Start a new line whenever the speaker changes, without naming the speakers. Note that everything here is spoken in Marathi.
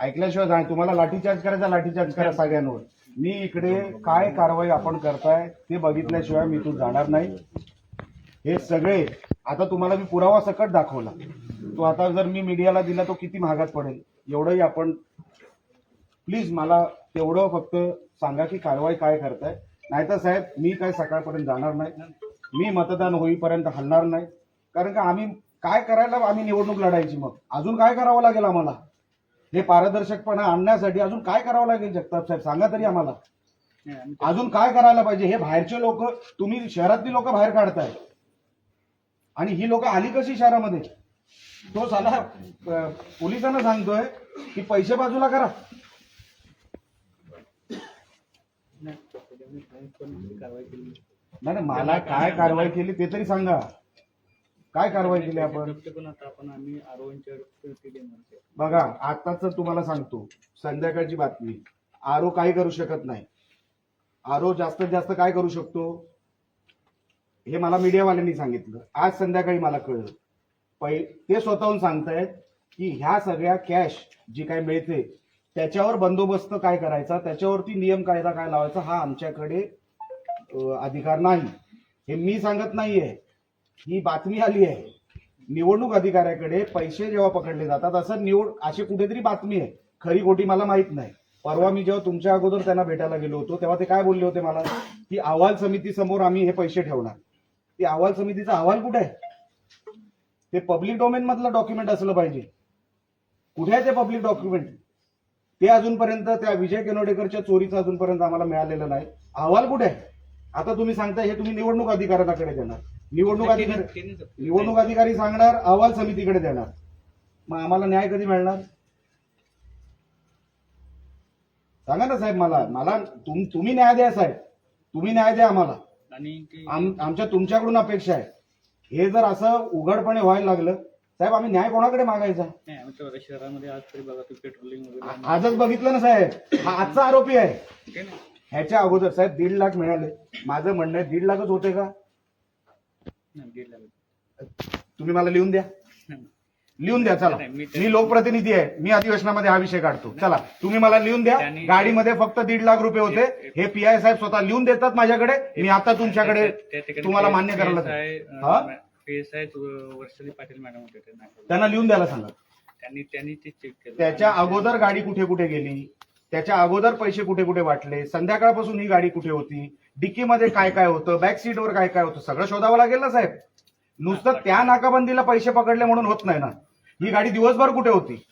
ऐकल्याशिवाय जाण तुम्हाला लाठीचार्ज करायचा लाठीचार्ज करा सगळ्यांवर. मी इकडे काय कारवाई आपण करताय ते बघितल्याशिवाय मी तू जाणार नाही. हे सगळे आता तुम्हाला मी पुरावा सकट दाखवला. तो आता जर मी मीडियाला दिला तो किती महागात पडेल? एवढंही आपण प्लीज मला तेवढं फक्त सांगा की कारवाई काय करताय. नाहीतर साहेब मी काय सकाळपर्यंत जाणार नाही. मी मतदान होईपर्यंत हलणार नाही. कारण का आम्ही काय करायला आम्ही निवडणूक लढायची मग? अजून काय करावं लागेल आम्हाला? हे पारदर्शकपणा आणण्यासाठी अजून काय करावं लागेल जगताप साहेब? सांगा तरी आम्हाला. अजून काय करायला पाहिजे? हे बाहेरचे लोक तुम्ही शहरातली लोक बाहेर काढताय. आणि ही लोक आली कशी शहरामध्ये? तो साला पोलिसांना सांगतोय की पैसे बाजूला करा. नाही, मला काय कारवाई केली ते तरी सांगा. काय कारवाई केली आपण?
पण आता आपण आम्ही आरोग्यांच्या देणार आहे.
बघा आताच तुम्हाला सांगतो संध्याकाळची बातमी. आरो काय करू शकत नाही. आरो जास्तीत जास्त काय करू शकतो? हे मला मीडियावाल्यांनी सांगितलं. आज संध्याकाळी मला कळलं. पै ते स्वतःहून सांगतायत की ह्या सगळ्या कॅश जी काय मिळते त्याच्यावर बंदोबस्त काय करायचा त्याच्यावरती नियम कायदा काय लावायचा हा आमच्याकडे अधिकार नाही. हे मी सांगत नाहीये. ही बातमी आली आहे. निवडणूक अधिकाऱ्याकडे पैसे जेव्हा पकडले जातात असं निवड अशी कुठेतरी बातमी आहे. खरी खोटी मला माहीत नाही. परवा मी जेव्हा तुमच्या अगोदर त्यांना भेटायला गेलो होतो तेव्हा ते काय बोलले होते मला? की अहवाल समिती समोर आम्ही हे पैसे ठेवणार. ती अहवाल समितीचा अहवाल कुठे आहे? ते पब्लिक डोमेन मधलं डॉक्युमेंट असलं पाहिजे. कुठे आहे ते पब्लिक डॉक्युमेंट ते अजूनपर्यंत त्या विजय केनोडेकरच्या चोरीचं अजूनपर्यंत आम्हाला मिळालेलं नाही. अहवाल कुठे आहे? आता तुम्ही सांगताय हे तुम्ही निवडणूक अधिकाऱ्यांकडे देणार. निवडणूक अधिकारी निवडणूक अधिकारी सांगणार अहवाल समितीकडे देणार. मग आम्हाला न्याय कधी मिळणार? सांगा ना साहेब मला. मला तुम- तुम्ही न्याय द्या साहेब. तुम्ही न्याय द्या आम्हाला.
आणि
आमच्या तुमच्याकडून अपेक्षा आहे. हे जर असं उघडपणे व्हायला लागलं साहेब आम्ही न्याय कोणाकडे मागायचा?
शहरामध्ये आज तरी बघा पेट्रोलिंग
आजच बघितलं ना साहेब. हा आजचा आरोपी आहे. ह्याच्या अगोदर साहेब दीड लाख मिळाले. माझं म्हणणं आहे दीड लाखच होते का. तुम्ही मला लिहून द्या. लिहून द्या चला.
मी
लोकप्रतिनिधी आहे. मी अधिवेशनामध्ये हा विषय काढतो. चला तुम्ही मला लिहून द्या. गाडीमध्ये फक्त दीड लाख रुपये होते. हे पी आय साहेब स्वतः लिहून देतात माझ्याकडे. मी आता तुमच्याकडे तुम्हाला मान्य करायला हा?
पाटील मॅडम होते.
त्यांना लिहून द्यायला सांगा.
त्यांनी त्यांनी
त्याच्या अगोदर गाडी कुठे कुठे गेली? त्याच्या अगोदर पैसे कुठे कुठे वाटले? संध्याकाळपासून ही गाडी कुठे होती? डिक्कीमध्ये काय काय होतं? बॅक सीटवर काय काय होतं? सगळं शोधावं लागेल ना साहेब? नुसतं त्या नाकाबंदीला पैसे पकडले म्हणून होत नाही ना. ही गाडी दिवसभर कुठे होती?